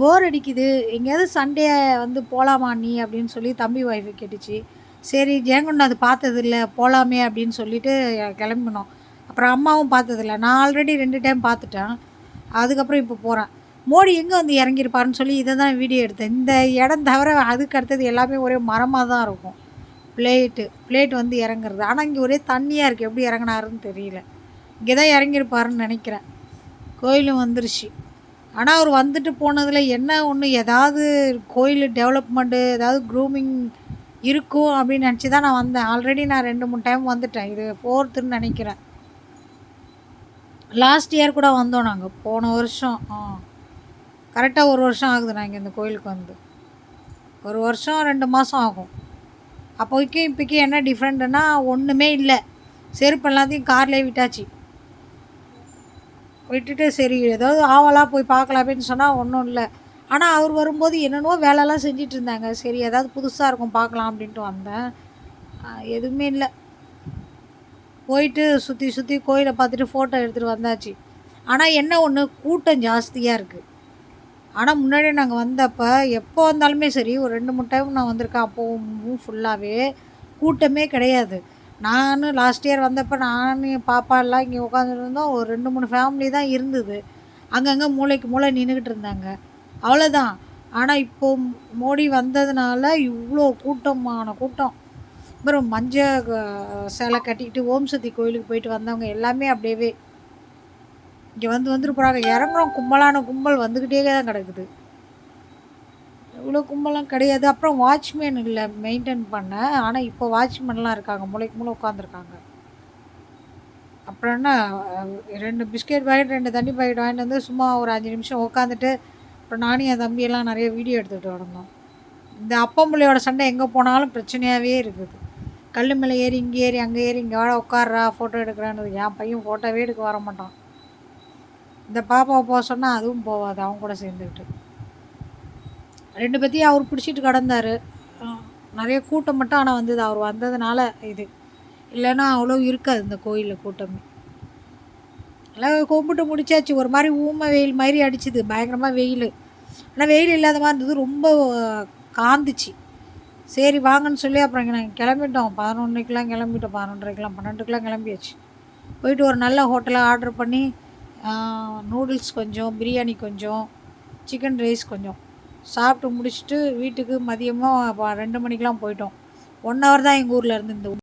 போர் அடிக்குது. எங்கேயாவது சண்டே வந்து போகலாமா நீ? அப்படின்னு சொல்லி தம்பி ஒய்ஃபு கேட்டுச்சு. சரி ஜெயங்கொண்டா அது பார்த்ததில்ல. போகலாமே அப்படின்னு சொல்லிட்டு கிளம்பினோம். அப்புறம் அம்மாவும் பார்த்ததில்ல. நான் ஆல்ரெடி ரெண்டு டைம் பார்த்துட்டேன். அதுக்கப்புறம் இப்போ போகிறேன் மோடி எங்கே வந்து இறங்கியிருப்பாருன்னு சொல்லி இதை தான் வீடியோ எடுத்தேன். இந்த இடம் தவிர அதுக்கு அடுத்தது எல்லாமே ஒரே மரமாக தான் இருக்கும். பிளேட்டு பிளேட் வந்து இறங்குறது. ஆனால் இங்கே ஒரே தண்ணியாக இருக்குது எப்படி இறங்குனாருன்னு தெரியல. இங்கே தான் இறங்கியிருப்பாருன்னு நினைக்கிறேன். கோயிலும் வந்துருச்சு. ஆனால் அவர் வந்துட்டு போனதில் என்ன ஒன்று ஏதாவது கோயில் டெவலப்மெண்ட்டு ஏதாவது க்ரூமிங் இருக்கும் அப்படின்னு நினச்சி தான் நான் வந்தேன். ஆல்ரெடி நான் ரெண்டு மூணு டைம் வந்துட்டேன். இது ஃபோர்த்துன்னு நினைக்கிறேன். லாஸ்ட் இயர் கூட வந்தோம் நாங்கள் போன வருஷம். ஆ. கரெக்டாக ஒரு வருஷம் ஆகுது நாங்கள் இந்த கோயிலுக்கு வந்து. ஒரு வருஷம் ரெண்டு மாதம் ஆகும். அப்போதைக்கும் இப்போக்கும் என்ன டிஃப்ரெண்ட்டுன்னா ஒன்றுமே இல்லை. செருப்பு எல்லாத்தையும் கார்லேயே விட்டாச்சு. விட்டுட்டு சரி ஏதாவது ஆவலாக போய் பார்க்கலாமேன்னு சொன்னால் ஒன்றும் இல்லை. ஆனால் அவர் வரும்போது என்னென்னவோ வேலைலாம் செஞ்சிட்டு இருந்தாங்க. சரி ஏதாவது புதுசாக இருக்கும் பார்க்கலாம் அப்படின்ட்டு வந்தேன். எதுவுமே இல்லை. போயிட்டு சுற்றி சுற்றி கோயிலை பார்த்துட்டு ஃபோட்டோ எடுத்துகிட்டு வந்தாச்சு. ஆனால் என்ன ஒன்று கூட்டம் ஜாஸ்தியாக இருக்குது ஆனால் முன்னாடி நாங்கள் வந்தப்போ எப்போ வந்தாலுமே சரி ஒரு ரெண்டு மூணு டைம் நான் வந்திருக்கேன் அப்போவும் ஃபுல்லாகவே கூட்டமே கிடையாது. நான் லாஸ்ட் இயர் வந்தப்போ நான் என் பாப்பா எல்லாம் இங்கே உட்காந்துருந்தோம் ஒரு ரெண்டு மூணு ஃபேமிலி தான் இருந்தது. அங்கங்கே மூளைக்கு மூளை நின்றுக்கிட்டு இருந்தாங்க. அவ்வளோதான் ஆனால் இப்போ மோடி வந்ததுனால இவ்வளோ கூட்டமான கூட்டம். அப்புறம் மஞ்சள் சேலை கட்டிக்கிட்டு ஓம் சக்தி கோயிலுக்கு போயிட்டு வந்தவங்க எல்லாமே அப்படியே இங்கே வந்து வந்துட்டு போகிறாங்க இறங்குறோம். கும்பலான கும்பல் வந்துக்கிட்டே தான் கிடக்குது. இவ்வளோ கும்பலாம் கிடையாது. அப்புறம் வாட்ச்மேன் இல்லை மெயின்டைன் பண்ண. ஆனால் இப்போ வாட்ச்மேன்லாம் இருக்காங்க. மூளைக்கு மூளை உட்காந்துருக்காங்க அப்புறம் என்ன ரெண்டு பிஸ்கெட் பாக்கெட் ரெண்டு தண்ணி பாக்கெட் வாங்கிட்டு வந்து சும்மா ஒரு அஞ்சு நிமிஷம் உட்காந்துட்டு அப்புறம் நானும் என் தம்பியெல்லாம் நிறைய வீடியோ எடுத்துகிட்டு வந்தோம் இந்த அப்பம்புள்ளையோட சண்டை எங்கே போனாலும் பிரச்சனையாகவே இருக்குது. கல் மேலே ஏறி இங்கே ஏறி அங்கே ஏறி இங்கே வாட உட்கார்றா ஃபோட்டோ எடுக்கிறான்னு. என் பையன் ஃபோட்டோவே எடுக்க வர மாட்டான். இந்த பாப்பாவை போக சொன்னால் அதுவும் போகாது அவங்க கூட சேர்ந்துக்கிட்டு. ரெண்டு பேத்தையும் அவர் பிடிச்சிட்டு கிடந்தாரு. நிறைய கூட்டம் மட்டும் ஆனால் வந்தது. அவர் வந்ததுனால இது. இல்லைன்னா அவ்வளோ இருக்காது இந்த கோயிலில் கூட்டமே. எல்லாம் கும்பிட்டு முடிச்சாச்சு. ஒரு மாதிரி ஊமை வெயில் மாதிரி அடிச்சுது. பயங்கரமாக வெயில். ஆனால் வெயில் இல்லாத மாதிரி இருந்தது. ரொம்ப காந்துச்சு. சரி வாங்கன்னு சொல்லி அப்புறம் நாங்கள் கிளம்பிட்டோம். பதினொன்றுக்கெலாம் கிளம்பிட்டோம். பதினொன்றரைக்கெலாம் பன்னெண்டுக்கெலாம் கிளம்பியாச்சு. போயிட்டு ஒரு நல்ல ஹோட்டலாக ஆர்டர் பண்ணி நூடுல்ஸ் கொஞ்சம் பிரியாணி கொஞ்சம் சிக்கன் ரைஸ் கொஞ்சம். சாப்பிட்டு முடிச்சுட்டு வீட்டுக்கு மதியமாக ரெண்டு மணிக்கெலாம் போயிட்டோம். ஒன் ஹவர் தான் எங்கள் ஊரில் இருந்து இந்த